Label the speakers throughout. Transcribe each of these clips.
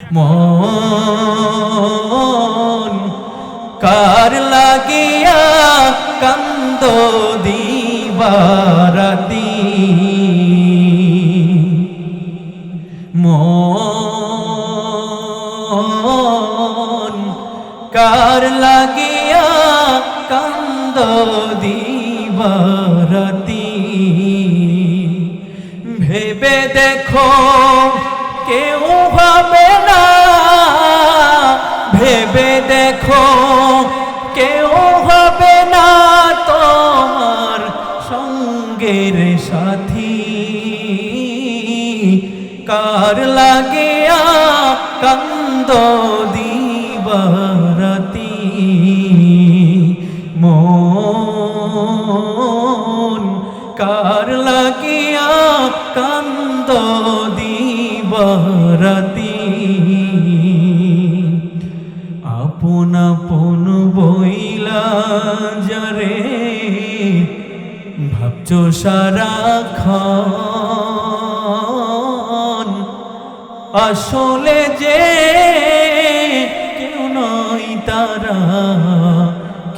Speaker 1: মন কার লাগিয়া কান্দ দিবারাতি? মন কার লাগিয়া কান্দ দিবারাতি? ভেবে দেখো কান্দ দিবারাতি মন, কার লাগিয়া কান্দ দিবারাতি? আপন আপন বইলা যারে, ভাবছ সারা খান। আসলে যে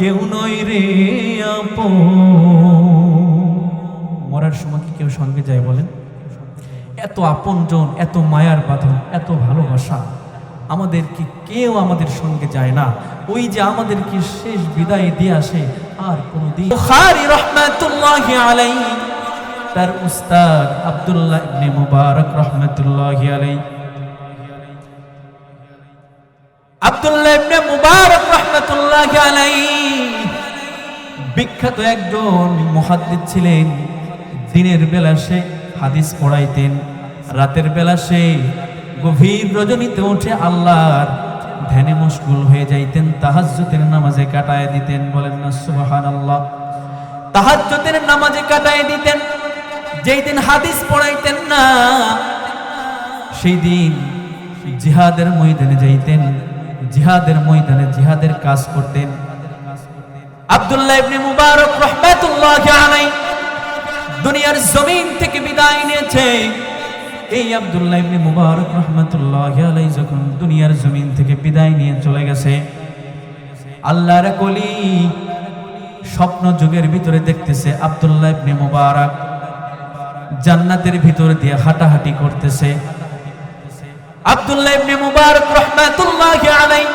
Speaker 1: কেউ নয় রে আপন। মরার সময় কি কেউ সঙ্গে যায় বলেন? এত আপনজন, এত মায়ার বাঁধন, এত ভালোবাসা আমাদেরকে কেউ আমাদের সঙ্গে যায় না? ওই যে আমাদেরকে শেষ বিদায় দিয়ে আসে আর কোনোদিন? তার উস্তাদ আব্দুল্লাহ ইবনে মুবারক রহমাতুল্লাহি আলাইহি। আব্দুল্লাহ ইবনে মুবারক রহমাতুল্লাহি আলাইহি বিখ্যাত একজন মুহাদ্দিস ছিলেন। দিনের বেলা সে হাদিস পড়াইতেন, রাতের বেলা সে গভীর রজনীতে উঠে আল্লাহর ধ্যানে মশগুল হয়ে যাইতেন, তাহাজ্জুদের নামাজে কাটায় দিতেন, বলেন না সুবাহান আল্লাহ তাহাজ্জুদের নামাজে কাটায় দিতেন, যেই দিন হাদিস পড়াইতেন না, সেই দিন জিহাদের ময়দানে যাইতেন, জিহাদের ময়দানে জিহাদের কাজ করতেন। আব্দুল্লাহ ইবনে মুবারক রাহমাতুল্লাহি আলাইহি দুনিয়ার জমিন থেকে বিদায় নিয়েছে। এই আব্দুল্লাহ ইবনে মুবারক রাহমাতুল্লাহি আলাইহি যখন দুনিয়ার জমিন থেকে বিদায় নিয়ে চলে গেছে, আল্লাহর কলি স্বপ্ন যুগের ভিতরে দেখতেছে আব্দুল্লাহ ইবনে মুবারক জান্নাতের ভিতর দিয়ে হাঁটাহাঁটি করতেছে। আব্দুল্লাহ ইবনে মুবারক রাহমাতুল্লাহি আলাইহি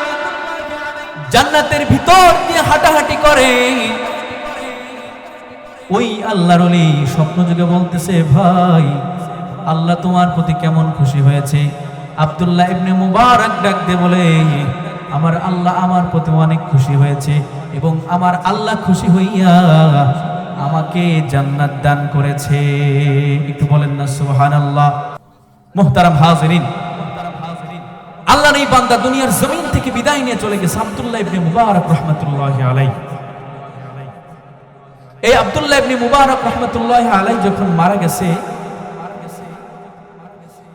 Speaker 1: জান্নাতের ভিতর দিয়ে হাঁটাহাঁটি করে। ওই আল্লাহর স্বপ্ন যুগে বলতেছে, ভাই, আল্লাহ তোমার প্রতি কেমন খুশি হয়েছে? আব্দুল্লাহ ইবনে মুবারক ডাক দিয়ে বলে, আমার আল্লাহ আমার প্রতি অনেক খুশি হয়েছে এবং আমার আল্লাহ খুশি হইয়া আমাকে জান্নাত দান করেছে। একটু বলেন না, সুবহানাল্লাহ। মুহতারাম হাজিরিন আল্লাহর এই বান্দা দুনিয়ার জমিন থেকে বিদায় নিয়ে চলে গেছে, আব্দুল্লাহ ইবনে মুবারক রহমতুল্লাহ আলাই এই আব্দুল্লাহ ইবনে মুবারক রহমতুল্লাহ আলাই যখন মারা গেছে,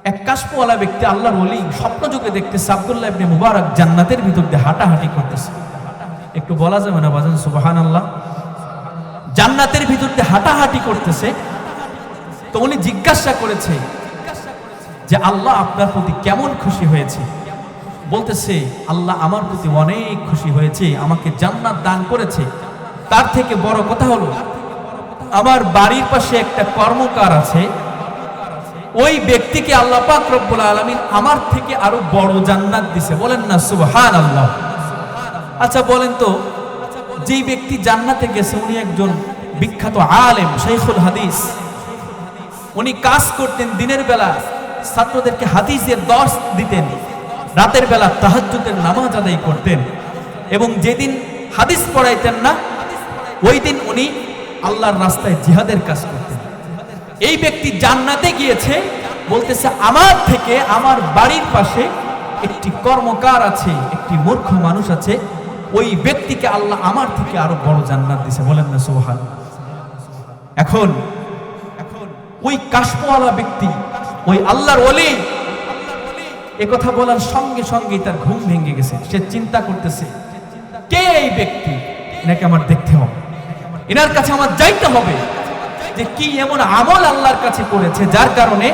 Speaker 1: এক কাশপওয়ালা ব্যক্তি আল্লাহর ওলি স্বপ্ন যুগে দেখতেছে আব্দুল্লাহ ইবনে মুবারক জান্নাতের ভিতর দিয়ে হাঁটাহাঁটি করতেছে। একটু বলা যাবে না, বাজান সুবাহান আল্লাহ জান্নাতের ভিতর দিয়ে হাঁটাহাঁটি করতেছে। তো উনি জিজ্ঞাসা করেছে যে, আল্লাহ আপনার প্রতি কেমন খুশি হয়েছে? বলতেছে, আল্লাহ আমার প্রতি অনেক খুশি হয়েছে, আমাকে জান্নাত দান করেছে। তার থেকে বড় কথা হলো, আমার বাড়ির পাশে একটা কর্মকার আছে। ওই ব্যক্তিকে আল্লাহ পাক রব্বুল আলামিন আমার থেকে আরও বড় জান্নাত দিছে। বলেন না সুবহান আল্লাহ আচ্ছা বলেন তো, যেই ব্যক্তি জান্নাতে গেছে, উনি একজন বিখ্যাত আলেম শেখুল হাদিস। উনি কাজ করতেন দিনের বেলা, ছাত্রদেরকে হাদিসের দর্শ দিতেন। রাতের বেলা তাহাজ্জুদের নামাজ আদায় করতেন। এবং যেদিন হাদিস পড়াইতেন না, ওই দিন উনি আল্লাহর রাস্তায় জিহাদের কাজ করতেন। এই ব্যক্তি জান্নাতে গিয়েছে, বলতেছে, আমার থেকে আমার বাড়ির পাশে একটি কর্মকার আছে, একটি মূর্খ মানুষ আছে, ওই ব্যক্তিকে আল্লাহ আমার থেকে আরও বড় জান্নাত দিছে বলেন না সোহান এখন এখন ওই কাশপওয়ালা ব্যক্তি, ওই আল্লাহর ওলি কথা বলার সঙ্গে সঙ্গে তার ঘুম ভেঙে গেছে। সে চিন্তা করতেছে, কে এই ব্যক্তি? এনাকে আমার দেখতে হবে। এনার কাছে আমার যাইতে হবে যে কি এমন আমল আল্লাহর কাছে করেছে, যার কারণে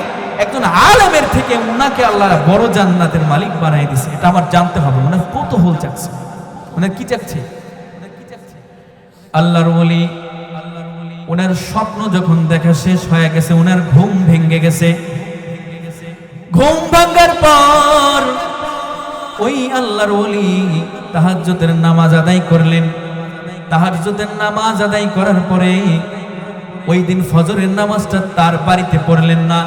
Speaker 1: একজন আলেমের থেকে উনাকে আল্লাহ বড় জান্নাতের মালিক বানাই দিছে। এটা আমার জানতে হবে ওনার কৌতূহল চাচ্ছে ওনার কি চাচ্ছে আল্লাহর বলি ওনার স্বপ্ন যখন দেখা শেষ হয়ে গেছে ওনার ঘুম ভেঙে গেছে। ঘুম ওই আল্লাহর ওলি তাহাজ্জুদের নামাজ আদায় করলেন। তাহাজ্জুদের নামাজ আদায় করার পরে ওই দিন ফজরের নামাজটা তার বাড়িতে পড়লেন না।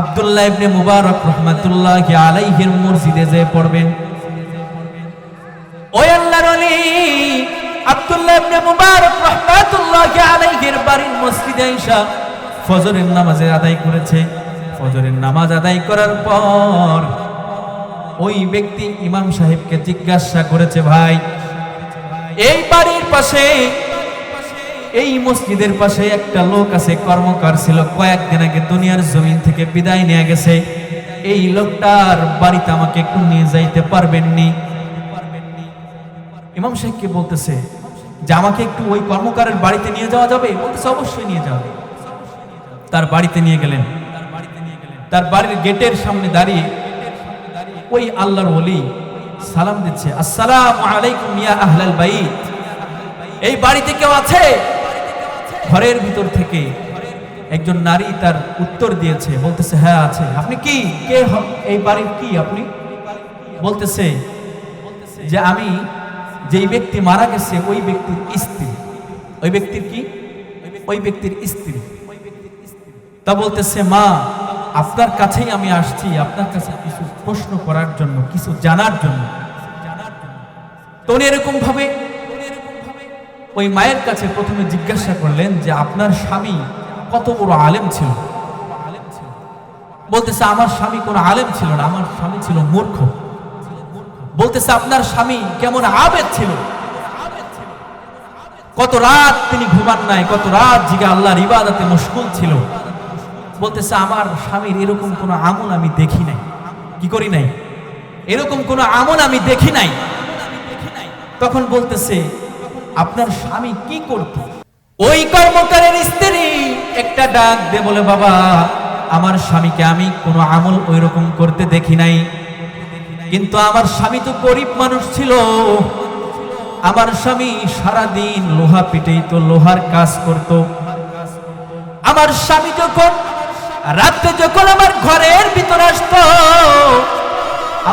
Speaker 1: আব্দুল্লাহ ইবনে মুবারক রহমাতুল্লাহ আলাইহির মসজিদে যে পড়বেন। ওই আল্লাহর ওলি আব্দুল্লাহ ইবনে মুবারক রাহমাতুল্লাহ আলাইহির বাড়ির মসজিদে আইসা ফজরের নামাজ আদায় করেছে। ফজরের নামাজ আদায় করার পর ওই ব্যক্তি ইমাম সাহেবকে জিজ্ঞাসা করেছে, ভাই, এই বাড়ির পাশে, এই মসজিদের পাশে একটা লোক আছে, কর্মকার ছিল, কয়েকদিন আগে দুনিয়ার জমিন থেকে বিদায় নিয়ে গেছে। এই লোকটার বাড়িতে আমাকে একটু নিয়ে যাইতে পারবেননি। ইমাম সাহেবকে বলতেছে? যে আমাকে একটু ওই কর্মকারের বাড়িতে নিয়ে যাওয়া যাবে? বলতেছে, অবশ্যই নিয়ে যাবে। তার বাড়িতে নিয়ে গেলেন। তার বাড়ির গেটের সামনে দাঁড়িয়ে ওই আল্লাহর ওলি সালাম দিচ্ছে, আসসালামু আলাইকুম ইয়া আহলাল বাইত। এই বাড়িতে কেউ আছে? ঘরের ভিতর থেকে একজন নারী তার উত্তর দিয়েছে, বলতেছে হ্যাঁ আছে। আপনি কি? কে? এই বাড়ির কি আপনি? বলতেছে যে, আমি যেই ব্যক্তি মারা গেছে, ওই ব্যক্তির স্ত্রী। ওই ব্যক্তির কি? ওই ব্যক্তির স্ত্রী। তা বলতেছে, মা আপনার কাছেই আমি আসছি, আপনার কাছে কিছু প্রশ্ন করার জন্য, কিছু জানার জন্য। তো উনি এরকম ভাবে ওই মায়ের কাছে প্রথমে জিজ্ঞাসা করলেন যে, আপনার স্বামী কত বড় আলেম ছিল? বলতেছে, আমার স্বামী কোনো আলেম ছিল না, আমার স্বামী ছিল মূর্খ। বলতেছে, আপনার স্বামী কেমন আবেদ ছিল? কত রাত তিনি ঘুমান নাই, কত রাত জিগা আল্লাহর ইবাদতে মুশকুল ছিল। বলতেছে, আমার স্বামীর এরকম কোনো আমল আমি দেখি নাই। কি করি নাই? এরকম কোনো আমল আমি দেখি নাই। তখন বলতেছে, আপনার স্বামী কি করত? ওই কর্মকারের স্ত্রী একটা ডাক দে বলে, বাবা, আমার স্বামীকে আমি কোনো আমল ওই রকম করতে দেখি নাই। কিন্তু আমার স্বামী তো গরিব মানুষ ছিল। আমার স্বামী সারাদিন লোহা পিটেই তো লোহার কাজ করত। আমার স্বামী যখন রাত্রে যখন আমার ঘরের ভিতরে আসত,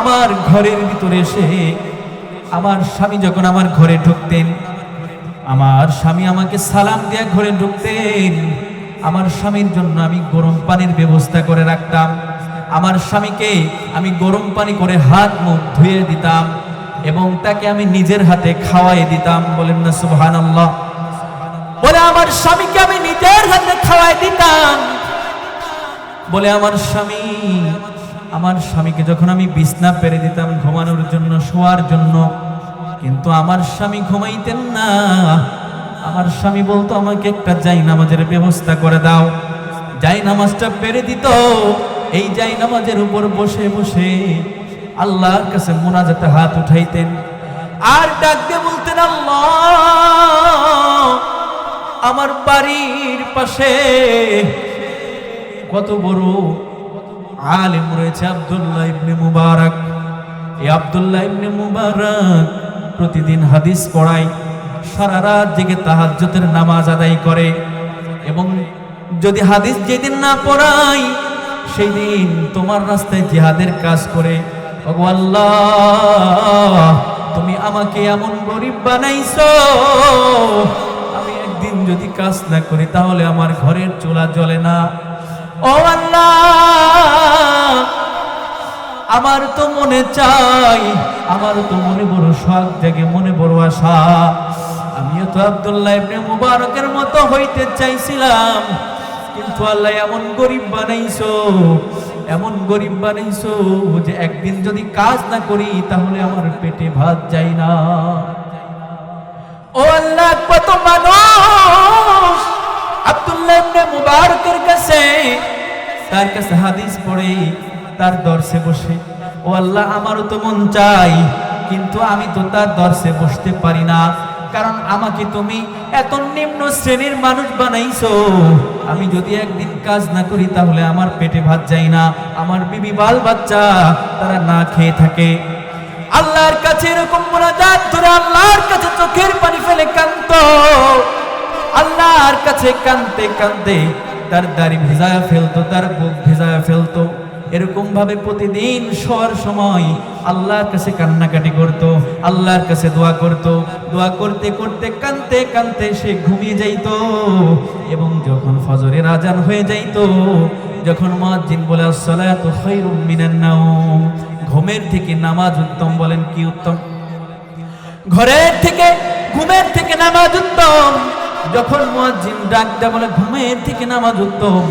Speaker 1: আমার ঘরের ভিতরে এসে আমার স্বামী যখন আমার ঘরে ঢুকতেন, আমার স্বামী আমাকে সালাম দিয়ে ঘরে ঢুকতেন। আমার স্বামীর জন্য আমি গরম পানির ব্যবস্থা করে রাখতাম। আমার স্বামীকে আমি গরম পানি করে হাত মুখ ধুয়ে দিতাম এবং তাকে আমি নিজের হাতে খাওয়াই দিতাম। বলেন না সুবহান বলে, আমার স্বামীকে আমি নিজের হাতে খাওয়াই দিতাম। বলে, আমার স্বামী, আমার স্বামীকে যখন আমি বিছনা পেরে দিতাম ঘুমানোর জন্য, শোয়ার জন্য, কিন্তু আমার স্বামী ঘুমাইতেন না। আমার স্বামী বলতো, আমাকে একটা যাই নামাজের ব্যবস্থা করে দাও। যাই নামাজটা পেরে দিত। এই যাই নামাজের উপর বসে বসে আল্লাহর কাছে মোনাজাতে হাত উঠাইতেন। আর ডাক দিয়ে বলতেন, আল্লাহ, আমার বাড়ির পাশে কত বড় আলেম রয়েছে আব্দুল্লাহ ইবনে মুবারক। এই আব্দুল্লাহ ইবনে মুবারক প্রতিদিন হাদিস পড়ায়, সারা রাত জেগে তাহাজ্জুদের নামাজ আদায় করে এবং যদি হাদিস যেদিন না পড়াই সেই দিন তোমার রাস্তায় জিহাদের কাজ করে। আল্লাহ, তুমি আমাকে এমন গরিব বানাইছো, আমি একদিন যদি কাজ না করি তাহলে আমার ঘরের চুলা জ্বলে না। ও আল্লাহ, আমার তো মনে চাই, আমার তো মনে বড় শখ জাগে, মনে বড় আশা। আমিও তো আব্দুল্লাহ ইবনে মুবারকের মতো হইতে চাইছিলাম, কিন্তু আল্লাহ এমন গরিব বানাইছো, এমন গরিব বানাইছো যে একদিন যদি কাজ না করি, তাহলে আমার পেটে ভাত যায় না। ও আল্লাহ, কত মানুষ আব্দুল্লাহ ইবনে মুবারকের কাছে তার কাছে হাদিস পড়ে, তার দর্শে বসে। ও আল্লাহ, আমারও তো মন চাই, কিন্তু আমি তো তার দর্শে বসতে পারি না। কারণ আমাকে তুমি এত নিম্ন শ্রেণির মানুষ বানাইছো। আমি যদি একদিন কাজ না করি, তাহলে আমার পেটে ভাত যায় না, আমার বিবি বাল বাচ্চা, তারা না খেয়ে থাকে। আল্লাহর কাছে এরকম মোনাজাত ধরে আল্লাহর কাছে চোখের পানি ফেলে কান্ত আল্লাহর কাছে কানতে কানতে তার দাড়ি ভেজায়া ফেলতো, তার বুক ভেজায়া ফেলতো। এরকম ভাবে প্রতিদিন শোয়ার সময় আল্লাহর কাছে কান্নাকাটি করত, আল্লাহর কাছে দোয়া করত। দোয়া করতে করতে কানতে কানতে সে ঘুমিয়ে যাইত এবং যখন ফজরের আজান হয়ে যাইত, যখন মুয়াজ্জিন বলে, আসসালাতু খায়রুম মিনান নাওম। ঘুমের থেকে নামাজ উত্তম বলেন, কি উত্তম? ঘরের থেকে, ঘুমের থেকে নামাজ উত্তম। যখন মুয়াজ্জিন ডাকটা বলে, ঘুমের থেকে নামাজ উত্তম।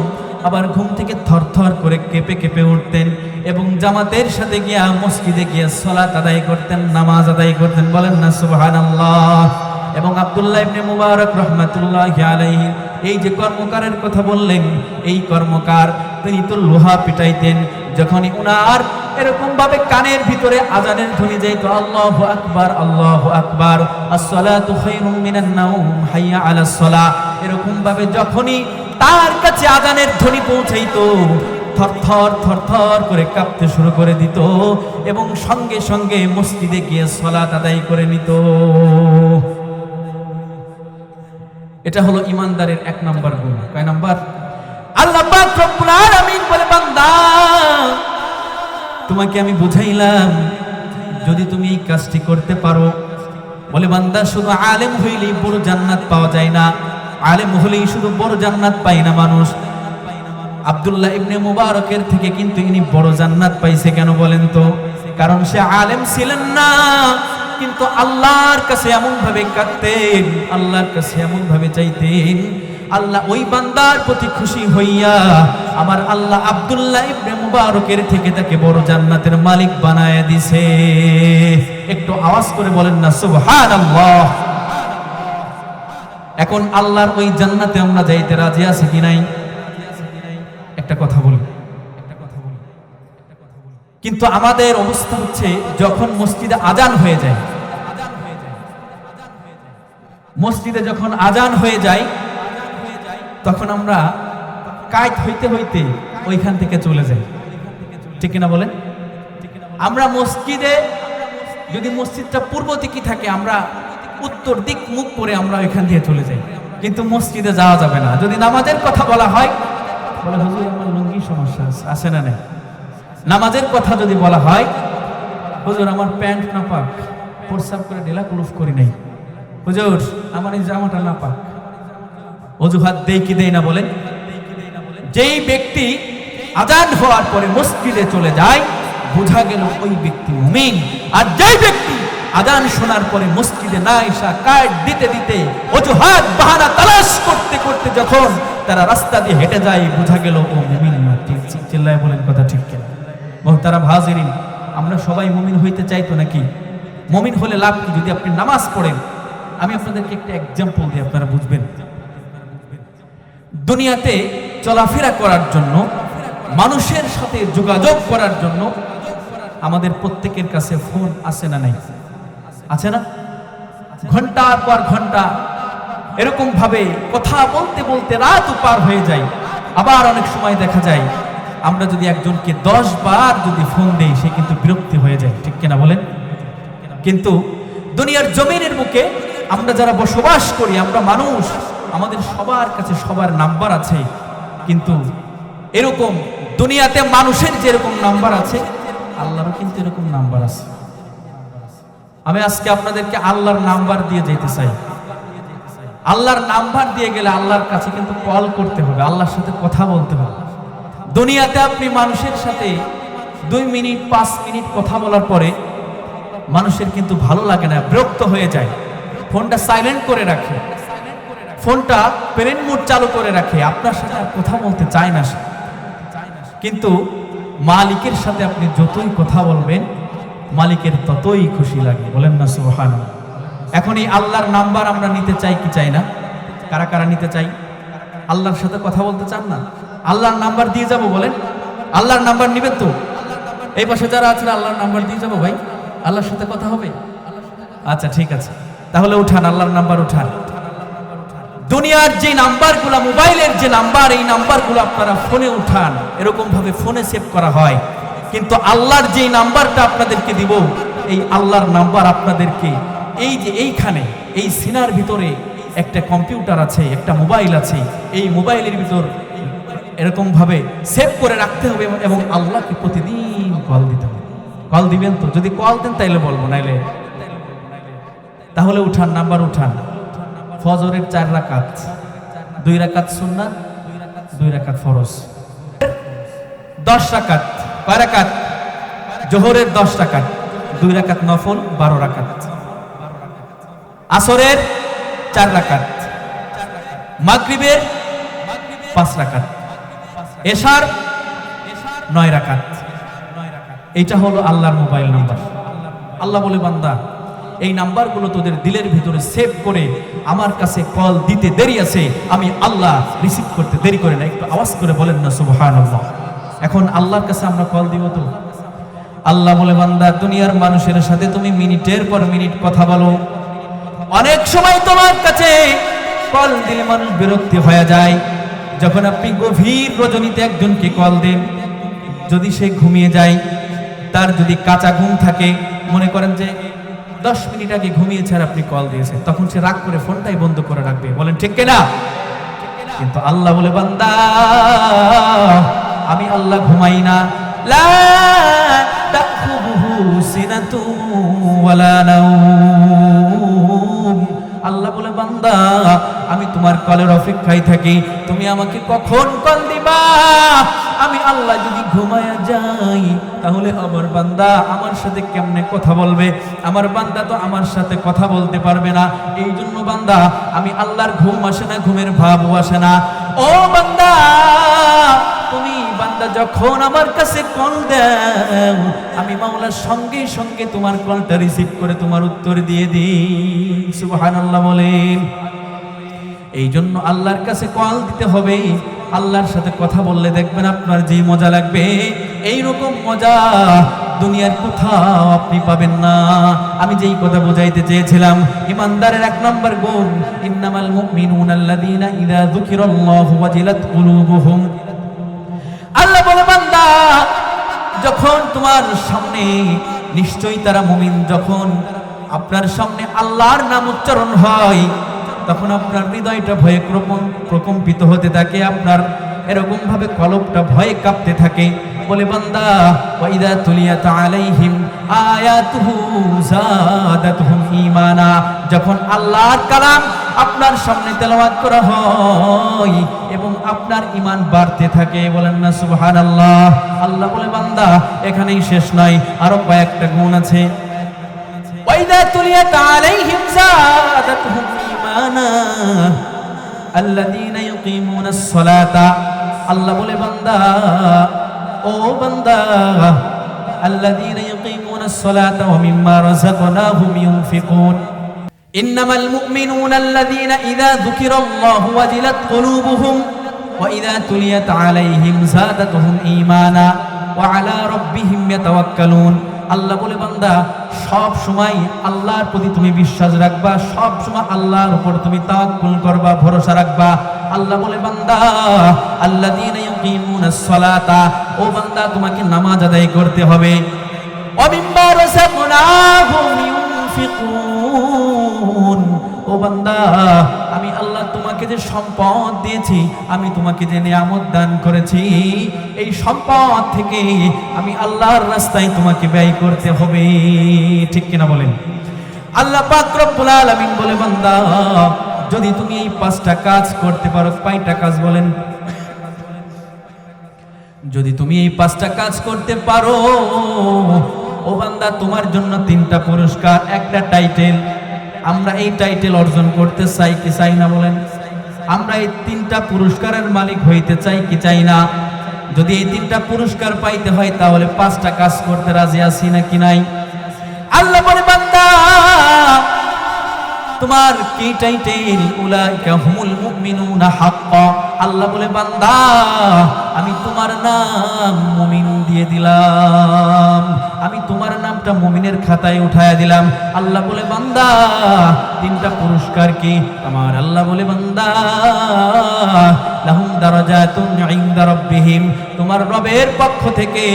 Speaker 1: আবার ঘুম থেকে থরথর করে কেঁপে কেঁপে উঠতেন এবং জামাতের সাথে গিয়া মসজিদে গিয়া সলাত আদায় করতেন, নামাজ আদায় করতেন। বলেন না, সুবহানাল্লাহ। এবং আব্দুল্লাহ ইবনে মুবারক রহমাতুল্লাহ আলাইহি এই যে কর্মকারের কথা বললেন, এই কর্মকার তিনি তো লোহা পিটাইতেন। যখনই উনার এরকম ভাবে কানের ভিতরে আজানের ধ্বনি যাইতো আল্লাহু আকবার আল্লাহু আকবার। আসসালাতু খায়রুম মিনান নাওম, হাইয়া আলাস সালাহ এরকম ভাবে যখনই তার কাছে আজানের ধ্বনি পৌঁছাইতো, থরথর থরথর করে কাঁপতে শুরু করে দিত এবং সঙ্গে সঙ্গে মসজিদে গিয়ে সলাত আদায় করে নিত। এটা হলো ইমানদারের এক নাম্বার গুণ। কয় নাম্বার? তোমাকে আমি বুঝাইলাম, যদি তুমি এই কাজটি করতে পারো। বলে, বান্দা, শুধু আলেম হইলেই বড় জান্নাত পাওয়া যায় না। আলেম হলেই শুধু বড় জান্নাত পায় না মানুষ। আবদুল্লাহ ইবনে মুবারকের থেকে কিন্তু ইনি বড় জান্নাত পাইছে কেন বলেন তো? কারণ সে আলেম ছিলেন না, কিন্তু আল্লাহর কাছে এমন ভাবে কাঁদতেন, আল্লাহর কাছে এমন ভাবে চাইতেন আল্লাহ ওই বান্দার প্রতি খুশি হইয়া আমার আল্লাহ আব্দুল্লাহ ইবনে মুবারকের থেকে তাকে বড় জান্নাতের মালিক বানায় দিছে। একটু আওয়াজ করে বলেন না, সুবহানাল্লাহ। এখন আল্লাহর ওই জান্নাতে আমরা যাইতে রাজি আছি কি নাই? একটা কথা বলি কিন্তু আমাদের অবস্থা হচ্ছে যখন মসজিদে আজান হয়ে যায়, মসজিদে যখন আজান হয়ে যায় তখন আমরা কায়ত হইতে হইতে ওইখান থেকে চলে যাই। ঠিক কিনা বলেন? আমরা মসজিদে, যদি মসজিদটা পূর্ব দিকে থাকে, আমরা উত্তর দিক মুখ করে আমরা ওইখান দিয়ে চলে যাই। কিন্তু মসজিদে যাওয়া যাবে না। যদি নামাজের কথা বলা হয়, বলে, হুজুর, আমার লুঙ্গি সমস্যা আছে। না নেই? নামাজের কথা যদি বলা হয়, হুজুর, আমার প্যান্ট না পাক। প্রস্রাব করে ডেলা কুলুফ করি নাই। হুজুর, আমার এই জামাটা না পাক। অজুহাত দেই কি দেই না বলেন? যেই ব্যক্তি আজান হওয়ার পরে মসজিদে চলে যায়, বোঝা গেল ওই ব্যক্তি মুমিন। আর যেই ব্যক্তি আজান শোনার পরে মসজিদে না এসা কাঠ দিতে দিতে অজুহাত, বাহানা তালাশ করতে করতে যখন তারা রাস্তা দিয়ে হেঁটে যায়, বোঝা গেল ও মুমিন চিল্লায় বলেন কথা ঠিক কেন? তারা ভাজিরিন আমরা সবাই মুমিন হইতে চাইতো নাকি? মুমিন হলে লাভ কি যদি আপনি নামাজ পড়েন? আমি আপনাদেরকে একটা এক্সাম্পল দিই, আপনারা বুঝবেন। দুনিয়াতে চলাফেরা করার জন্য, মানুষের সাথে যোগাযোগ করার জন্য আমাদের প্রত্যেকের কাছে ফোন আছে না নাই? আছে না? ঘণ্টার পর ঘণ্টা এরকম ভাবে কথা বলতে বলতে রাত পার হয়ে যায়। আবার অনেক সময় দেখা যায়, আমরা যদি একজনকে দশ বার যদি ফোন দেই, সে কিন্তু বিরক্তি হয়ে যায়। ঠিক কিনা বলেন? কিন্তু দুনিয়ার জমিনের বুকে আমরা যারা বসবাস করি, আমরা মানুষ আমাদের সবার কাছে সবার নাম্বার আছে, কিন্তু এরকম দুনিয়াতে মানুষের যেরকম নাম্বার আছে, আল্লাহরও কিন্তু এরকম নাম্বার আছে। আমি আজকে আপনাদেরকে আল্লাহর নাম্বার দিয়ে যেতে চাই। আল্লাহর নাম্বার দিয়ে গেলে আল্লাহর কাছে কিন্তু কল করতে হবে, আল্লাহর সাথে কথা বলতে হবে। দুনিয়াতে আপনি মানুষের সাথে দুই মিনিট, পাঁচ মিনিট কথা বলার পরে মানুষের কিন্তু ভালো লাগে না, বিরক্ত হয়ে যায়। ফোনটা সাইলেন্ট করে রাখে। ফোনটা পেরেন্ট মোড চালু করে রাখে। আপনার সাথে আর কথা বলতে চায় না সে। কিন্তু মালিকের সাথে আপনি যতই কথা বলবেন, মালিকের ততই খুশি লাগে। বলেন না সুবহান এখন এই আল্লাহর নাম্বার আমরা নিতে চাই কি চাই না? কারা কারা নিতে চাই? আল্লাহর সাথে কথা বলতে চান না? আল্লাহর নাম্বার দিয়ে যাব বলেন। আল্লাহর নাম্বার নেবেন তো? এই পাশে যারা আছেন, আল্লাহর নাম্বার দিয়ে যাব ভাই। আল্লাহর সাথে কথা হবে? আচ্ছা ঠিক আছে। তাহলে উঠান, আল্লাহর নাম্বার উঠান। দুনিয়ার যে নাম্বারগুলো, মোবাইলের যে নাম্বার, এই নাম্বারগুলো আপনারা ফোনে উঠান। এরকম ভাবে ফোনে সেভ করা হয়। কিন্তু আল্লাহর যে নাম্বারটা আপনাদেরকে দিব, এই আল্লাহর নাম্বার আপনাদেরকে এই যে এইখানে, এই সিনার ভিতরে একটা কম্পিউটার আছে, একটা মোবাইল আছে, এই মোবাইলের ভিতর এরকম ভাবে সেভ করে রাখতে হবে এবং আল্লাহকে প্রতিদিন কল দিতে হবে। কল দিবেন তো? যদি কল দেন তাইলে বলব, নাইলে তাহলে উঠান, নাম্বার উঠান। ফজরের চার রাকাত। দুই রাকাত সুন্নাত দুই রাকাত ফরজ। দশ রাকাত, কয় রাকাত? জোহরের দশ রাকাত, দুই রাকাত নফল, বারো রাকাত। আসরের চার রাকাত, মাগরিবের পাঁচ রাকাত। এশার নয় রাকাত। এইটা হলো আল্লাহর মোবাইল নাম্বার। আল্লাহ বলে, বান্দা এই নাম্বারগুলো তোদের দিলের ভিতরে সেভ করে আমার কাছে কল দিতে দেরি আছে, আমি আল্লাহ রিসিভ করতে দেরি করে না। একটু আওয়াজ করে বলেন না সুবহান এখন আল্লাহর কাছে আমরা কল দিব তো? আল্লাহ বলে, বান্দা, দুনিয়ার মানুষের সাথে তুমি মিনিটের পর মিনিট কথা বলো। অনেক সময় তোমার কাছে কল দিলে মানুষ বিরক্তি হয়ে যায়। যখন আপনি গভীর রজনীতে একজনকে কল দেন, যদি সে ঘুমিয়ে যায়, তার যদি কাঁচা ঘুম থাকে, মনে করেন যে দশ মিনিট আগে ঘুমিয়েছে আর আপনি কল দিয়েছেন। তখন সে রাগ করে ফোনটাই বন্ধ করে রাখবে। বলেন, ঠিক কিনা? কিন্তু আল্লাহ বলে, বান্দা, আমি আল্লাহ ঘুমাই না। আল্লাহ বলে, বান্দা, আমি তোমার কলের অপেক্ষায় থাকি। তুমি আমাকে কখন কল দিবা? আমি আল্লাহ যদি ঘুমায়া যাই, তাহলে আমার বান্দা আমার সাথে কেমনে কথা বলবে? আমার বান্দা তো আমার সাথে কথা বলতে পারবে না। এই জন্য বান্দা, আমি আল্লাহর ঘুম আসে না, ঘুমের ভাবও আসে না। ও বান্দা, তুমি বান্দা যখন আমার কাছে কল দাও, আমি মাওলার সঙ্গে সঙ্গে তোমার কলটা রিসিভ করে তোমার উত্তর দিয়ে দিই। সুবহানাল্লাহ বলেন। এই জন্য আল্লাহর কাছে কল দিতে হবে। আল্লাহর সাথে কথা বললে দেখবেন আপনার যে মজা লাগবে এই রকম মজা দুনিয়ার কোথাও আপনি পাবেন না। আমি যেই কথা বোঝাইতে চেয়েছিলাম, ইমানদারের এক নম্বর গুণ, ইন্নামাল মুমিনুনা আল্লাযীনা ইযা যুকিরাল্লাহু ওয়াজিলাত কুলুবুহুম। আল্লাহ বলে, বান্দা, যখন তোমার সামনে নিশ্চয়ই তারা মুমিন, যখন আপনার সামনে আল্লাহর নাম উচ্চারণ হয় তখন আপনার হৃদয়টা ভয়ে প্রকম্পিত হতে থাকে, আপনার এরকম ভাবে কলবটা ভয়ে কাঁপতে থাকে। বলে, বান্দা, ওয়াইদা তুলিয়াত আলাইহিম আয়াতুহু জাদাতুহুম ঈমানা। যখন আল্লাহর কালাম আপনার সামনে তেলাওয়াত করা হয় এবং আপনার ইমান বাড়তে থাকে, বলেন না, সুবহানাল্লাহ। আল্লাহ বলে, বান্দা, এখানেই শেষ নয়, আরও কয়েকটা গুণ আছে। ওয়াইদা তুলিয়াত আলাইহিম জাদাতুহুম ঈমানা আল্লাযীনা ইউকিমুনাস সালাতা আল্লাহ বলে বান্দা ও বান্দা الذين يقيمون الصلاة ومما رزقناهم ينفقون إنما المؤمنون الذين إذا ذكر الله وجلت قلوبهم وإذا تليت عليهم زادتهم إيمانا وعلى ربهم يتوكلون আল্লাহ বলে, বান্দা, সব সময় আল্লাহর প্রতি তুমি বিশ্বাস রাখবা, সব সময় আল্লাহর উপর তুমি তাওয়াক্কুল করবা, ভরসা রাখবা। আল্লাহ বলে, বান্দা, আল্লাযীনা ইউকিমুনাস সালাতা ও বান্দা, তোমাকে নামাজ আদায় করতে হবে। ও বান্দা তোমাকে যে সম্পদ দিয়েছি, আমি তোমাকে যে নিয়ামত দান করেছি, এই সম্পদ থেকে আমি আল্লাহর রাস্তায় তোমাকে ব্যয় করতে হবে। ঠিক কিনা বলেন? আল্লাহ পাক রব্বুল আলামিন বলে, বান্দা, যদি তুমি এই পাঁচটা কাজ করতে পারো, কয়টা কাজ বলেন? যদি তুমি এই পাঁচটা কাজ করতে পারো, ও বান্দা, তোমার জন্য তিনটা পুরস্কার, একটা টাইটেল। আমরা এই টাইটেল অর্জন করতে চাই কি চাই না বলেন? আমরা এই তিনটা পুরস্কারের মালিক হইতে চাই কি চাই না? যদি এই তিনটা পুরস্কার পাইতে হয়, তাহলে পাঁচটা কাজ করতে রাজি আছি নাকি নাই? আল্লাহ বলে, বান্দা, তোমার কি টাইটেল? উলাইকা হুমুল মুমিনুনা হাক্কা। আল্লাহ বলে, বান্দা, আমি তোমার নাম মুমিন দিয়ে দিলাম। আমি তোমার নাম মুমিনের খাতায় উঠায়া দিলাম। আল্লাহ বলে, বান্দা, তিনটা পুরস্কার কি? আমার আল্লাহ বলে, বান্দা, লাহুম দারাজাতুন ইনদা রাব্বিহিম। তোমার রবের পক্ষ থেকে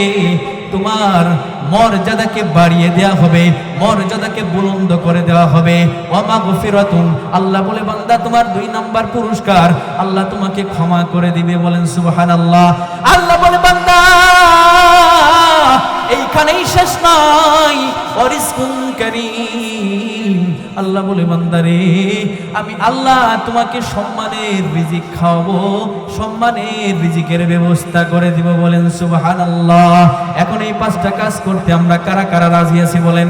Speaker 1: তোমার মর্যাদাকে বাড়িয়ে দেওয়া হবে, মর্যাদাকে বুলন্দ করে দেওয়া হবে। ওমা গফিরাতুন। আল্লাহ বলে, বান্দা, তোমার দুই নাম্বার পুরস্কার আল্লাহ তোমাকে ক্ষমা করে দিবে। বলেন, সুবহানাল্লাহ। আল্লাহ বলে, বান্দা এইখানেই শেষ নাই আল্লাহ বলে, বান্দারে, আমি আল্লাহ তোমাকে সম্মানের রিজিক খাওয়াবো, সম্মানের রিজিকের ব্যবস্থা করে দিব বলেন, সুবহানাল্লাহ। এখন এই পাঁচটা কাজ করতে আমরা কারা কারা রাজি আছি বলেন?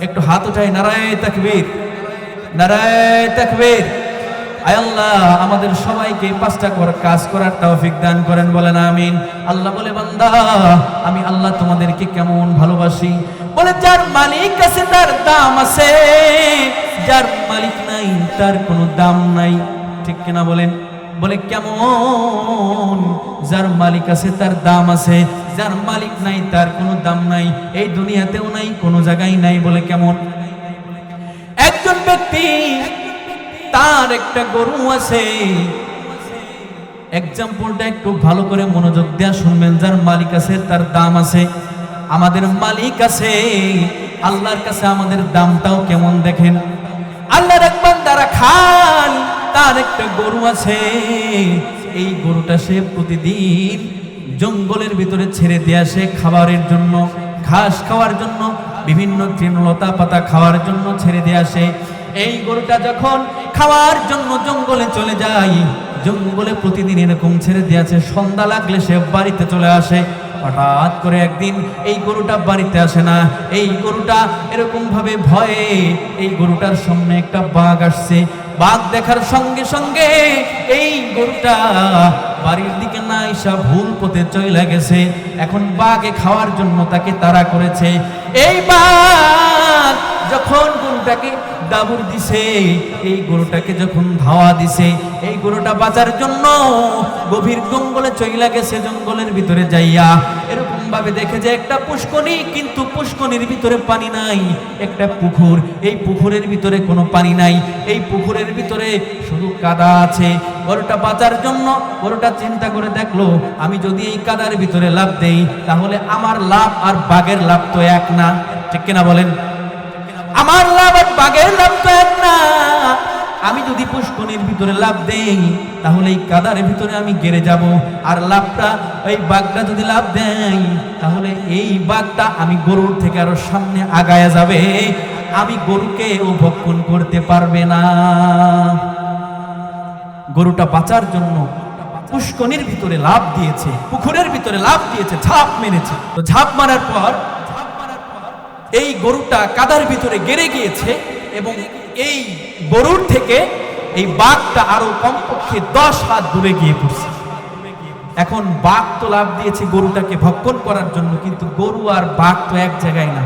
Speaker 1: একটু হাত উঠাই নারায় তাকবীর। নারায় তাকবীর। আল্লাহ, আমাদের সবাইকে পাঁচটা কাজ করার তৌফিক দান করেন, বলেন আমিন। আল্লাহ বলে, বান্দা, আমি আল্লাহ তোমাদেরকে কেমন ভালোবাসি? বলে, যার মালিক আছে, তার দাম আছে। যার মালিক নাই, তার কোনো দাম নাই। ঠিক কিনা বলেন? বলে, কেমন? যার মালিক আছে, তার দাম আছে। যার মালিক নাই, তার কোনো দাম নাই। এই দুনিয়াতেও নাই, কোনো জায়গায় নাই। বলে, কেমন? একজন ব্যক্তি তার একটা গরু আছে। এক্সাম্পলটা একটু ভালো করে মনোযোগ দেওয়া শুনবেন। যার মালিক আছে, তার দাম আছে, আমাদের মালিক আছে। আল্লাহর কাছে আমাদের দামটাও কেমন দেখেন? আল্লাহর একবার দ্বারা খান, তার একটা গরু আছে। এই গরুটা সে প্রতিদিন জঙ্গলের ভিতরে ছেড়ে দিয়ে আসে খাবারের জন্য, ঘাস খাওয়ার জন্য, বিভিন্ন তৃণলতা পাতা খাওয়ার জন্য ছেড়ে দিয়ে আসে। এই গরুটা যখন খাওয়ার জন্য জঙ্গলে চলে যায়। জঙ্গলে প্রতিদিন এরকম ছেড়ে দিয়েছে সন্ধ্যা লাগলে সে বাড়িতে চলে আসে। হঠাৎ করে একদিন এই গরুটা বাড়িতে আসে না। এই গরুটা এরকম ভাবে ভয়ে এই গরুটার সামনে একটা বাঘ আসছে। বাঘ দেখার সঙ্গে সঙ্গে এই গরুটা বাড়ির দিকে না এসা ভুল পথে চলে গেছে। এখন বাঘে খাওয়ার জন্য তাকে তাড়া করেছে। এই বাঘ যখন গরুটাকে দাবুর দিছে, এই গরুটাকে যখন ধাওয়া দিছে, এই গরুটা বাঁচার জন্য গভীর জঙ্গলে চইলা গেছে, জঙ্গলের ভিতরে যাইয়া। এরকম ভাবে দেখে যে একটা পুষ্কনি কিন্তু পুষ্কনির ভিতরে পানি নাই, একটা পুকুর। এই পুকুরের ভিতরে কোনো পানি নাই, এই পুকুরের ভিতরে শুধু কাদা আছে। গরুটা বাঁচার জন্য গরুটা চিন্তা করে দেখল, আমি যদি এই কাদার ভিতরে লাভ দেই, তাহলে আমার লাভ আর বাঘের লাভ তো এক না। ঠিক কিনা বলেন? আমার লাভ আর লাভ এক না। আমি যদি পুষ্কনির ভিতরে লাভ দেই, তাহলে এই কাদার ভিতরে আমি গেড়ে যাব। আর লাভটা এই বাঘটা যদি লাভ দেয়, তাহলে এই বাঘটা আমি গরুর থেকে আরও সামনে আগায়া যাবে। আমি গরুকে ও ভক্ষণ করতে পারবে না। গরুটা বাঁচার জন্য পুষ্কনির ভিতরে লাভ দিয়েছে, পুকুরের ভিতরে লাভ দিয়েছে, ঝাঁপ মেরেছে। তো ঝাঁপ মারার পর এই গরুটা কাদার ভিতরে গেড়ে গিয়েছে এবং এই গরুর থেকে এই বাঘটা আরও কমপক্ষে দশ হাত দূরে গিয়ে পড়ছে। এখন বাঘ তো লাভ দিয়েছে গরুটাকে ভক্ষণ করার জন্য, কিন্তু গরু আর বাঘ তো এক জায়গায় না।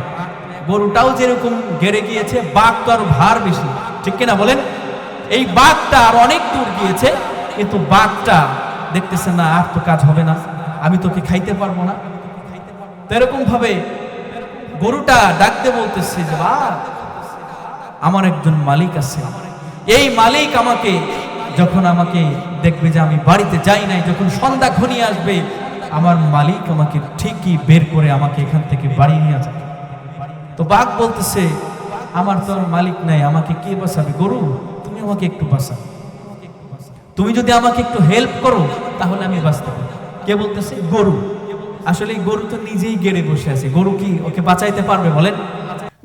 Speaker 1: গরুটাও যেরকম গেড়ে গিয়েছে, বাঘ তো আরও ভার বেশি। ঠিক কিনা বলেন? এই বাঘটা আর অনেক দূর গিয়েছে, কিন্তু বাঘটা দেখতেছে, না, আর তো কাজ হবে না। আমি তোকে খাইতে পারব না। তো এরকম ভাবে গরুটা ডাকতে বলতেছে যে বাঘ আমার একজন মালিক আছে। এই মালিক আমাকে যখন আমাকে দেখবে যে আমি বাড়িতে যাই নাই, যখন সন্ধ্যা ঘনিয়ে আসবে, আমার মালিক আমাকে ঠিকই বের করে আমাকে এখান থেকে বাড়ি নিয়ে যাবে। তো বাঘ বলতেছে, আমার তো মালিক নাই, আমাকে কে বাঁচাবে? গরু, তুমি আমাকে একটু বাঁচাও। তুমি যদি আমাকে একটু হেল্প করো, তাহলে আমি বাঁচতে পারি কে বলতেছে? গরু। আসলে গরু তো নিজেই গেড়ে বসে আছে। গরু কি ওকে বাঁচাইতে পারবে বলেন?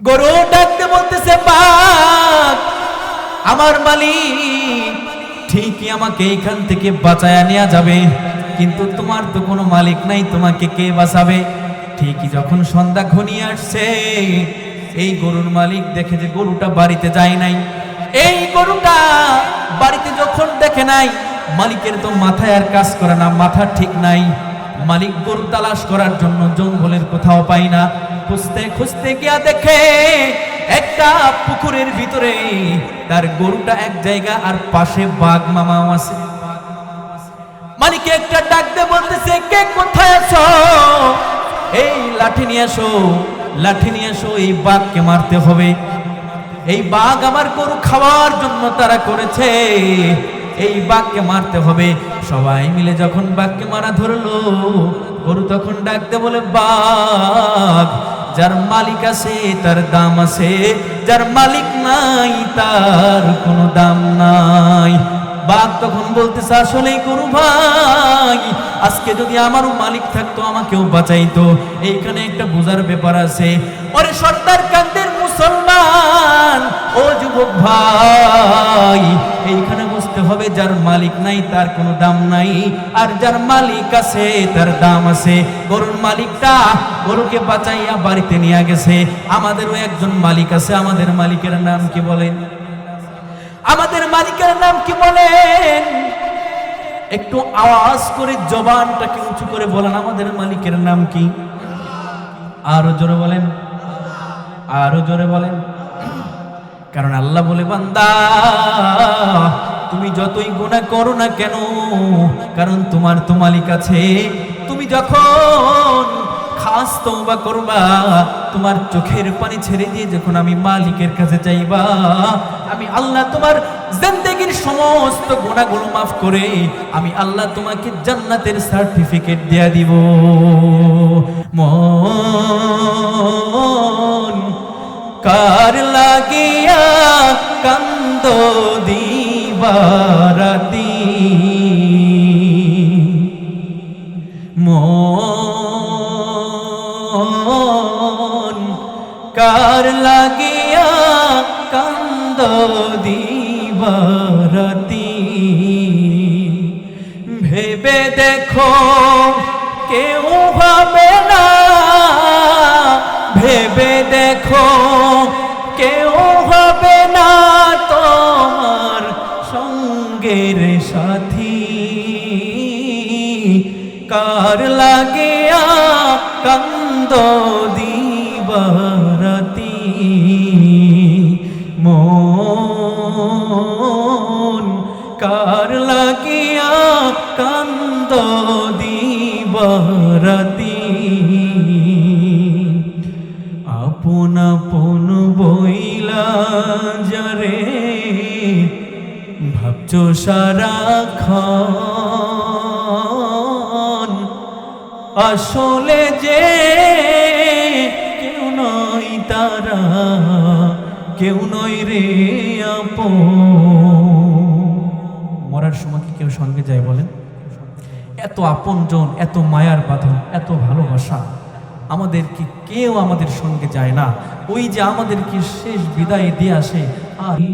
Speaker 1: গরু ডাকতে বলতেছে আমার মালিক, ঠিকই আমাকে এইখান থেকে বাঁচায়া নেওয়া যাবে, কিন্তু তোমার তো কোনো মালিক নাই, তোমাকে কে বাঁচাবে? ঠিকই যখন সন্ধ্যা ঘনিয়ে আসছে, এই গরুর মালিক দেখে যে গরুটা বাড়িতে যায় নাই। এই গরুটা বাড়িতে যখন দেখে নাই, মালিকের তো মাথায় আর কাজ করে না, মাথা ঠিক নাই। মালিক গরু তালাশ করার জন্য জঙ্গলের কোথাও পাই না। খুঁজতে খুঁজতে গিয়া দেখে একটা পুকুরের ভিতরে তার গরুটা এক জায়গা আর পাশে বাঘ মামাও আছে। মালিকে একটা ডাক দিয়ে বলতেছে, কে কোথায় আছো? এই লাঠি নিয়ে আসো লাঠি নিয়ে এসো, এই বাঘকে মারতে হবে। এই বাঘ আমার গরু খাওয়ার জন্য তারা করেছে। এই বাঘকে মারতে হবে। সবাই মিলে যখন বাঘকে মারা ধরলো, গরু তখন ডাকতে বলে, বাঘ, যার মালিক আছে, তার দাম আছে। যার মালিক নাই, তার কোনো দাম নাই। বাঘ তখন বলতেছে, আসলেই গরু ভাই, আজকে যদি আমারও মালিক থাকতো, আমাকেও বাঁচাইতো। এইখানে একটা বোঝার ব্যাপার আছে। ওরে সর্দার কান্দের মুসলমান? ও যুবক ভাই, এইখানে বুঝতে হবে যার মালিক নাই, তার কোনো দাম নাই। আর যার মালিক আছে, তার দাম আছে। গরুর মালিকটা গরুকে বাঁচাইয়া বাড়িতে নিয়ে গেছে। আমাদেরও একজন মালিক আছে, আমাদের মালিকের নাম কি বলেন? আমাদের মালিকের নাম কি বলেন? একটু আওয়াজ করে, জবানটাকে উঁচু করে বলেন, আমাদের মালিকের নাম কি? আরও জোরে বলেন। আরও জোরে বলেন। কারণ আল্লাহ বলে, বান্দা তুমি যতই গুণা করো না কেন, কারণ তোমার তো মালিক আছে। তুমি যখন খাস তওবা করবা, তোমার চোখের পানি ছেড়ে দিয়ে যখন আমি মালিকের কাছে চাইবা আমি আল্লাহ তোমার জিন্দেগির সমস্ত গুণাগুলো মাফ করে আমি আল্লাহ তোমাকে জান্নাতের সার্টিফিকেট দেয়া দিব। মন কার লাগিয়া কান্দ দিবারাতি মন কার লাগিয়া কান্দ দিবারাতি। ভেবে দেখো কেউ হবে না। ভেবে দেখো কেউ সঙ্গের সাথী। কার লাগে কান্দ দিবারাতি? মন ভাবছ সারা খান। আসলে যে কেউ নয় তারা, কেউ নয় রে আপন। মরার সময় কি কেউ সঙ্গে যায় বলেন? এত আপনজন, এত মায়ার বাঁধন, এত ভালোবাসা। আমাদের কি কেউ আমাদের সঙ্গে যায় না? ওই যে আমাদেরকে শেষ বিদায় দিয়ে আসে? আর